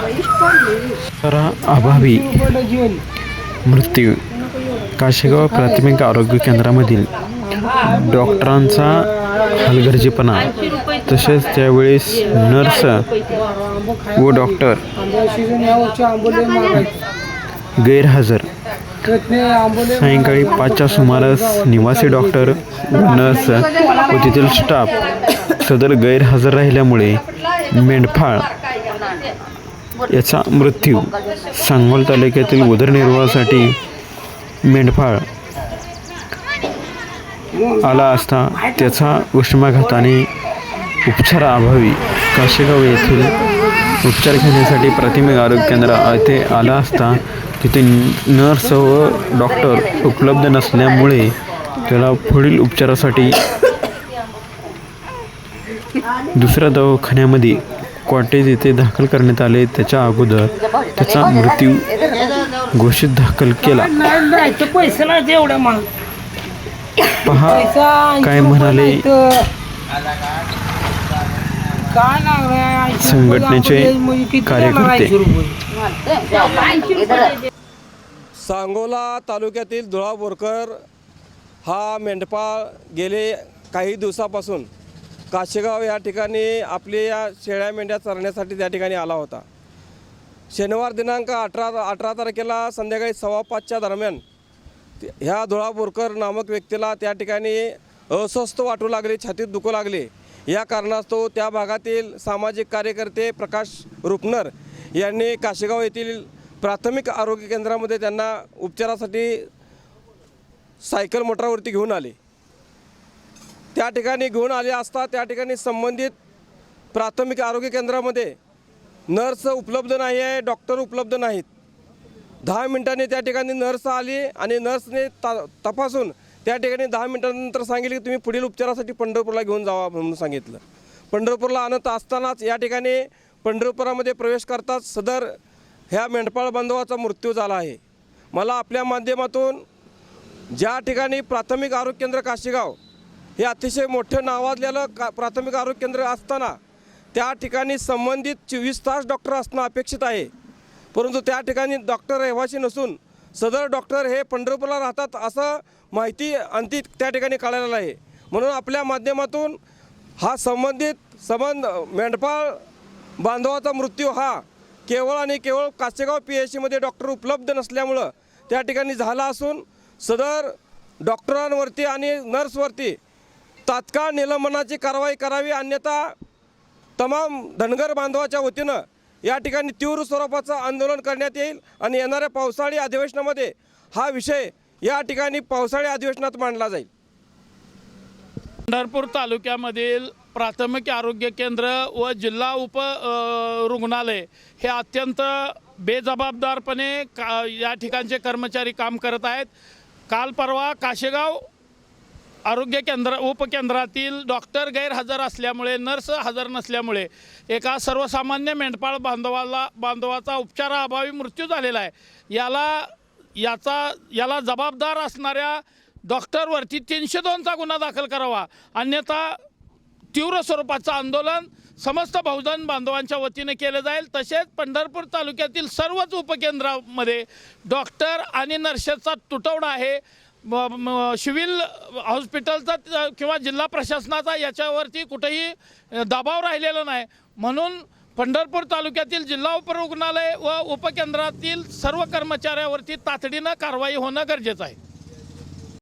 उपचारा अभावी मृत्यू. काशेगाव प्राथमिक आरोग्य केंद्रामधील डॉक्टरांचा हलगर्जीपणा तसेच त्यावेळेस नर्स व डॉक्टर गैरहजर. सायंकाळी पाचच्या सुमारास निवासी डॉक्टर व नर्स व तेथील स्टाफ सदर गैरहजर राहिल्यामुळे मेंढपाळ याचा मृत्यू सांगोल तालुक्यातील उदरनिर्वाहासाठी मेंढपाळ आला असता त्याचा उष्माघाताने उपचाराअभावी काशेगाव येथील उपचार घेण्यासाठी प्राथमिक आरोग्य केंद्र येथे आला असता तिथे नर्स व डॉक्टर उपलब्ध नसल्यामुळे त्याला पुढील उपचारासाठी दुसऱ्या दवाखान्यामध्ये कॉटेज येथे दाखल करण्यात आले. त्याच्या अगोदर त्याचा मृत्यू घोषित दाखल केला. पहा काय म्हणाले? संघटनेचे कार्यकर्ते. सांगोला तालुक्यातील धुळा बोरकर हा मेंढपाळ गेले काही दिवसापासून काशेगाव या ठिकाणी आपली या शेळ्या मेंढ्या चरण्यासाठी त्या ठिकाणी आला होता. शनिवार दिनांक अठरा अठरा तारखेला संध्याकाळी सव्वा पाचच्या दरम्यान ह्या धुळा बोरकर नामक व्यक्तीला त्या ठिकाणी अस्वस्थ वाटू लागले छातीत दुखू लागले. या कारणास्तव त्या भागातील सामाजिक कार्यकर्ते प्रकाश रुपनर यांनी काशेगाव येथील प्राथमिक आरोग्य केंद्रामध्ये त्यांना उपचारासाठी सायकल मोटारवरती घेऊन आले. त्या ठिकाणी घेऊन आले असता त्या ठिकाणी संबंधित प्राथमिक आरोग्य केंद्रामध्ये नर्स उपलब्ध नाही आहे डॉक्टर उपलब्ध नाहीत. दहा मिनिटांनी त्या ठिकाणी नर्स आली आणि नर्सने ता तपासून त्या ठिकाणी दहा मिनिटांनंतर सांगितले की तुम्ही पुढील उपचारासाठी पंढरपूरला घेऊन जावा म्हणून सांगितलं. पंढरपूरला आणत असतानाच या ठिकाणी पंढरपुरामध्ये प्रवेश करताच सदर ह्या मेंढपाळ बांधवाचा मृत्यू झाला आहे. मला आपल्या माध्यमातून ज्या ठिकाणी प्राथमिक आरोग्य केंद्र काशीगाव हे अतिशय मोठं नावाजलेलं का प्राथमिक आरोग्य केंद्र असताना त्या ठिकाणी संबंधित चोवीस तास डॉक्टर असणं अपेक्षित आहे. परंतु त्या ठिकाणी डॉक्टर रहिवासी नसून सदर डॉक्टर हे पंढरपूरला राहतात असं माहिती अंती त्या ठिकाणी कळालेलं आहे. म्हणून आपल्या माध्यमातून हा संबंधित संबंध मेंढपाळ बांधवाचा मृत्यू हा केवळ आणि केवळ कासेगाव पी एच सीमध्ये डॉक्टर उपलब्ध नसल्यामुळं त्या ठिकाणी झाला असून सदर डॉक्टरांवरती आणि नर्सवरती तात्काळ निलंबनाची कारवाई करावी अन्यथा तमाम धनगर बांधवाच्या वतीनं या ठिकाणी तीव्र स्वरूपाचं आंदोलन करण्यात येईल आणि येणाऱ्या पावसाळी अधिवेशनामध्ये हा विषय या ठिकाणी पावसाळी अधिवेशनात मांडला जाईल. पंढरपूर तालुक्यामधील प्राथमिक आरोग्य केंद्र व जिल्हा उप रुग्णालय हे अत्यंत बेजबाबदारपणे का या ठिकाणचे कर्मचारी काम करत आहेत. काल परवा काशेगाव आरोग्य केंद्र उपकेंद्रातील डॉक्टर गैरहजर असल्यामुळे नर्स हजर नसल्यामुळे एका सर्वसामान्य मेंढपाळ बांधवाला बांधवाचा उपचाराअभावी मृत्यू झालेला आहे. याला याचा याला जबाबदार असणाऱ्या डॉक्टरवरती तीनशे दोनचा गुन्हा दाखल करावा. अन्यथा तीव्र स्वरूपाचं आंदोलन समस्त बहुजन बांधवांच्या वतीने केलं जाईल. तसेच पंढरपूर तालुक्यातील सर्वच उपकेंद्रामध्ये डॉक्टर आणि नर्सेसचा तुटवडा आहे. सिव्हिल हॉस्पिटलचा किंवा जिल्हा प्रशासनाचा याच्यावरती कुठेही दबाव राहिलेला नाही. म्हणून पंढरपूर तालुक्यातील जिल्हा उपरुग्णालय व उपकेंद्रातील सर्व कर्मचाऱ्यावरती तातडीनं कारवाई होणं गरजेचं आहे.